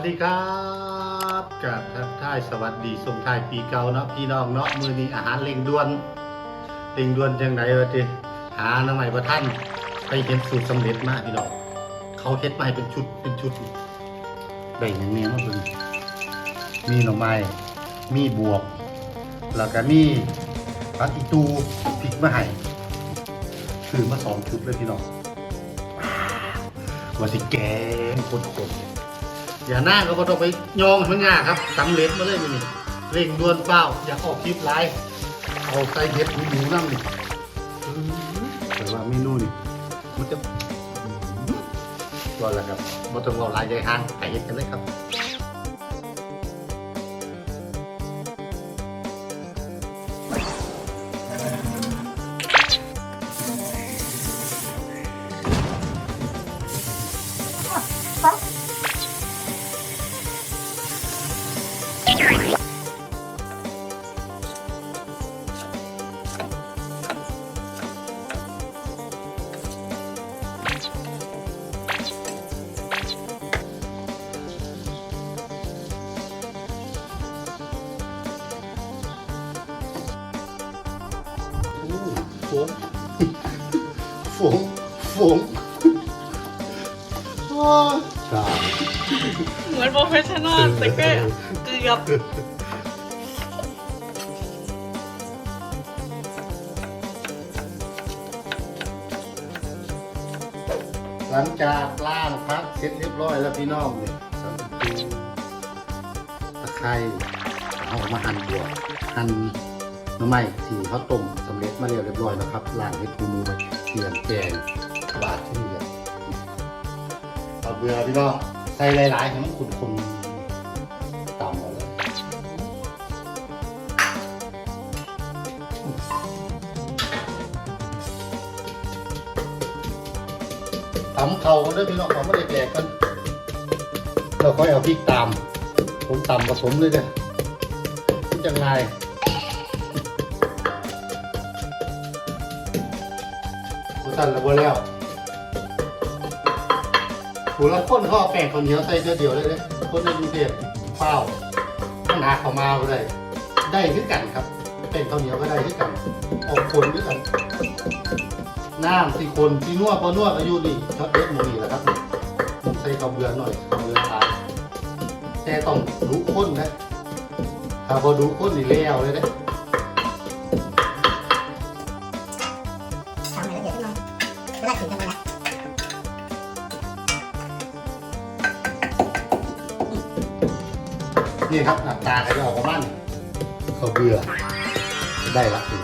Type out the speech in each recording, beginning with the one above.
สดีครับกับทักทายสวัสดีส่งท้ายปีเก่าเนาะพี่น้องเนาะมือนี้อาหารเร่งด่วนเร่งด่วนจังไหนวะทีหาน้ำใหม่ประท่านไปเห็นสูตรสำเร็จมากพี่น้องเขาเฮ็ดมาให้เป็นชุดเป็นชุดได้อย่างนี้ยมาเพิ่งมีหน่อไม้มีบวบแล้วก็มีผักอีตูพริกมาให้ซื้อมาสองชุดเลยพี่น้องว่าสิแกงคนๆ อย่าหน้าก็บ่ต้องไปยองมันยากครับสำเร็จมาเลยมันนี่เร่งด่วนเปล่าอยากออกคลิปไลฟ์เอาใส่เห็ดหมูๆนั่งนี่อื้อแต่ว่าเมนูนี่มันจะก็แล้วครับบ่ต้องเอาหลายใจห่างไปเห็ดกันเลยครับ โอ้โหฝงฝงโอ้ยตายเหมือนโปรเฟชชั่นอลแต่ก็เกือบหลังจากล่างพักเสร็จเรียบร้อยแล้วพี่น้องเนี่ยสัมผัสตะไคร้เอามาหั่นบวกหั่นห น้ำไม้ที่เขาต้มสำเร็จมาเรียบร้อยแล้วครับล้างเห็ดปูมูไปเกลือแกงบาดที่นี่เอาเบื่อพี่น้องใส่หลายๆให้มันขุ่นๆตำมเลยตำเขากันด้วยพี่น้องเขาไม่ได้แหลกกันเราค่อยเอาพริกตามผมตำผสมเลยเด้อมันจะง่าย สั่นระเบิดแล้วผู้ละคนขาเอแป้งคนเหนียวใส่เท่าเดียวเลยเด้อคนในกรุงเทพเปล่าปัญหาเขามาบ่ได้ได้คือกันครับแป้งข้าวเหนียวก็ได้คือกันออกคนด้วยกันน้ำสี่คนที่นวดพอนวดอายุนี่ช็อตเด็ดมูนี่แหละครับใส่ข้าวเบือหน่อยข้าวเบือทานแต่ต้องดูข้นนะถ้าพอดูข้นนี่แล้วเลยนะ เวลาถึงทำไมนะนี่ครับหน้าตาก็จะออกประมานี้ข้าวเบื่อ ได้ละที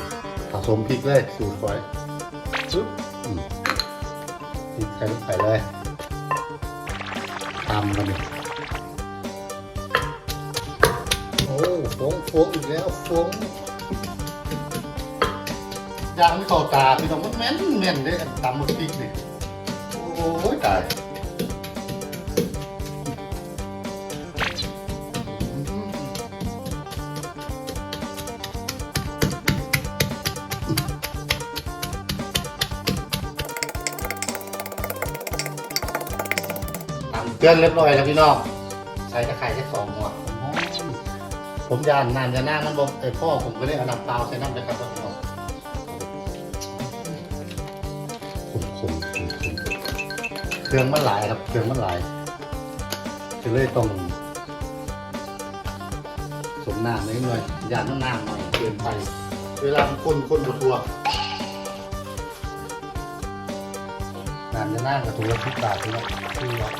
ผสมพริกเลยสูตรไว้ปึ๊บพริกใส่ลงไปเลยตำมันนี่โอ้ฟงฟงอีกแล้วฟง ยางไม่เข้าตาพี่น้องมันแม่นแม่นเลยตำมันพริกนี่โอ้ยตายตำเกลือนเรียบร้อยแล้วพี่น้อง ใส่ตะไคร้แค่สองหัวผมยานนานจะหน้ามันบอกไอ้พ่อผมก็เลยเอาน้ำเปล่าใส่น้ำไปครับพี่น้อง เครื่องมันหลายครับ เครื่องมันหลายจะเลยต้องสมน้ำนิดหน่อยยาน้ำนน้ำหน่อยเกินไป เวลาคนคนบทัวน้ำจะน่ากระตัวทุกบาทพี่น้องคือว่า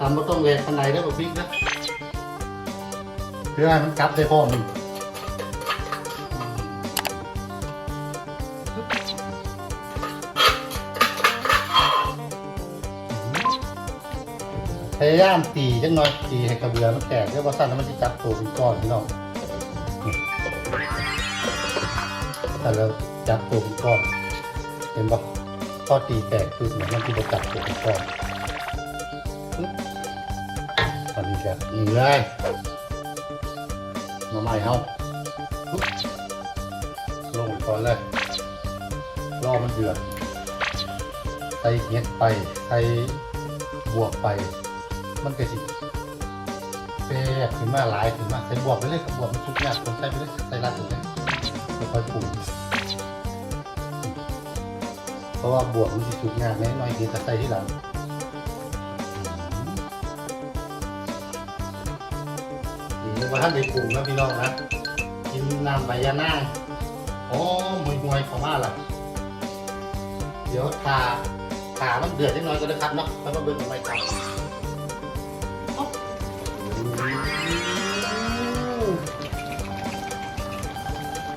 ตามมาต้องแหวกข้างในได้ป่ะพริกนะเพื่อให้มันกลับได้พร้อมพยายามตีจังหน่อยตีให้กระเบือมันแตกได้ว่าสั้นแล้วมันจะจับตัวเป็นก้อนพี่น้องแต่เราจับตัวเป็นก้อน เห็นปะพอตีแตกคือเหมือนมันที่จะจับตัวเป็นก้อน แบบนี้เลยมาใหม่เขาลงก่อนเลยรอมันเดือดใส่เห็ดไปใส่บวกไป มันก็สิแซ่บขึ้นมาหลายขึ้นมาใส่บวกไปเลยกับบวกมันสุกยากคนใส่ไปเลยใส่รัดไปเลยค่อยปรุงเพราะว่าบวกมันสิสุกยากแน่น้อยเห็ดจะใส่ที่หลัง นี่ว่าท่านได้ปรุงนะพี่น้องนะกินน้ำใบยานาโอ้มวยมวยๆเข้ามาล่ะ เดี๋ยวขาขามันเดือดนิดหน่อยก็ได้ครับเนาะแล้วมาเบิ่งกันไปครับ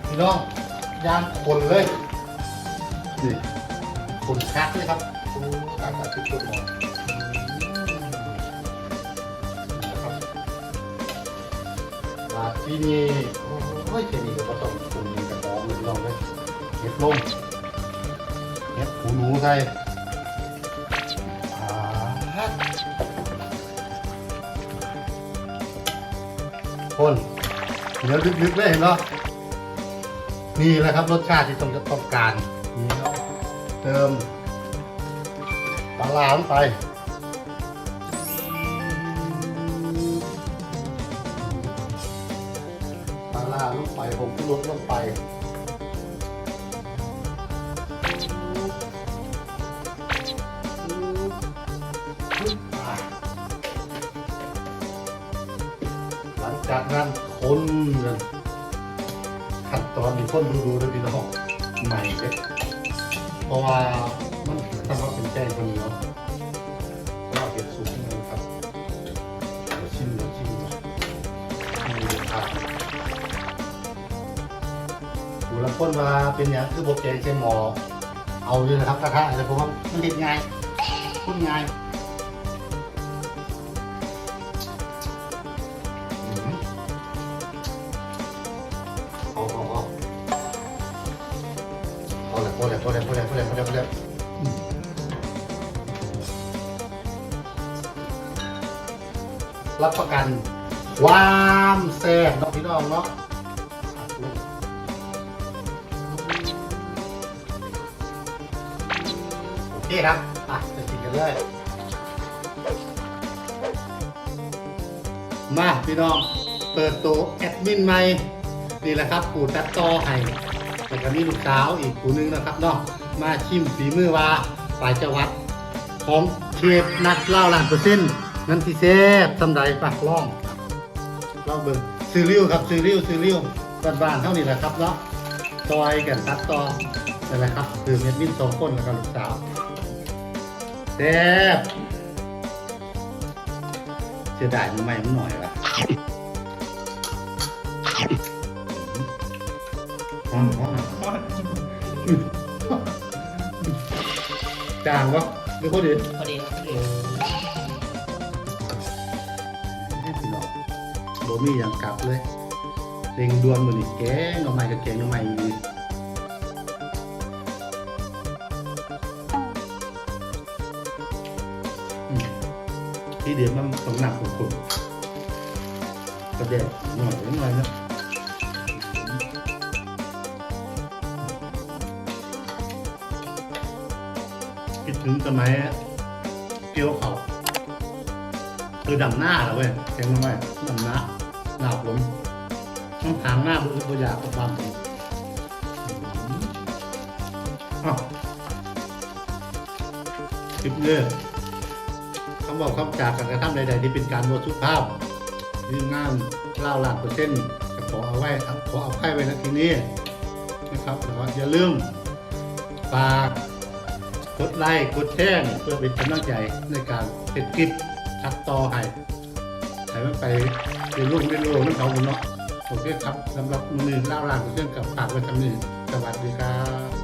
พี่น้องยางคนเลยนี่คนคักเลยครับโอ้ตายตายทุกคนหมดนะคาที่นี่โอ้ยแค่นี้ก็ต้องปรุงกันหอมเลยพี่น้องเลยเก็บลงเห็ดหูหนูใส่คนเดี๋ยวลึกๆเลยเห็นเนาะนี่แหละครับรสชาติที่ต้องจะต้องการนี่เนาะเติมปลาร้าลงไป ลดลงไป หลังจากนั้นคนกันขั้นตอนนี้คนดูดูเลยพี่น้องใหม่เลยเพราะว่ามันทำว่าเป็นแจ้งคนนี้ คนว่าเป็นอย่างคือโบแกงใช้หมอ เอาเลยนะครับกระทะอะไรเพราะว่ามันเด็ดง่ายพูดง่ายเอาเอาเอาเอาเลยพอาเลยพอาเลยพอาเลยพอาเลยพอเลยพอเลยรับประกัน ความแซ่บเนาะพี่น้องเนาะ โอเครับอะจะกินกันเลย มาพี่น้อง เปิดต๊ะแอดมินใหม่ นี่แหละครับปู่ตัดต่อให้แล้วก็มีลูกสาวอีกผู้หนึงนะครับเนาะ มาชิมฝีมือว่าปลายจังหวัด ของเชฟนักเล่าล้านเปอร์เซ็นต์นั่นที่แซ่บทำใดปะล่องลองเบิ่งซื้อริ้วครับซื้อริ้วซื้อริ้วบ้านๆเท่านี้แหละครับเนาะซอยกันตัดต่อนั่นแหละครับคือเม็ดมินสองคนแล้วก็ลูกสาว ซ่บเสียดายมันใหม่มันหน่อยละห้องห้องจางวะหรือพอดีพอดีครับพอดีพี่น้องโบมี่อย่างกลับเลยเร่งดวนมือนี่แกงเอาใหม่กับแกงเอาใหม่ดี ที่เดียวมันต้องหนักกว่าคนกระเด็นหน่อยหน่อยนะคิดถึงสมัยเกี่ยวเขาคือดำหน้าแล้วเว้ยแข็งไว้ดำหน้าหน้าผมต้องทางหน้าบุญบุญยากับบ้านผมอ้าวคลิปเนี่ย บอกคำจากการกระทำใดๆที่เป็นการโมสุภาพทีมงานเล่าหลักเปอร์เซ็นต์จะขอเอาไว้ขอเอาไพ่ไว้นะทีนี้นะครับแล้วก็อย่าลืมฝากกดไลค์กดแชร์เพื่อเป็นกำลังใจในการเป็นคลิปทัดต่อให้ให้มันไปเรียนรู้เรียนรู้นั่นเขาเนาะโอเคครับสำหรับมือเล่าลานกับเรื่องกับฝากไว้ทำนี้สวัสดีครับ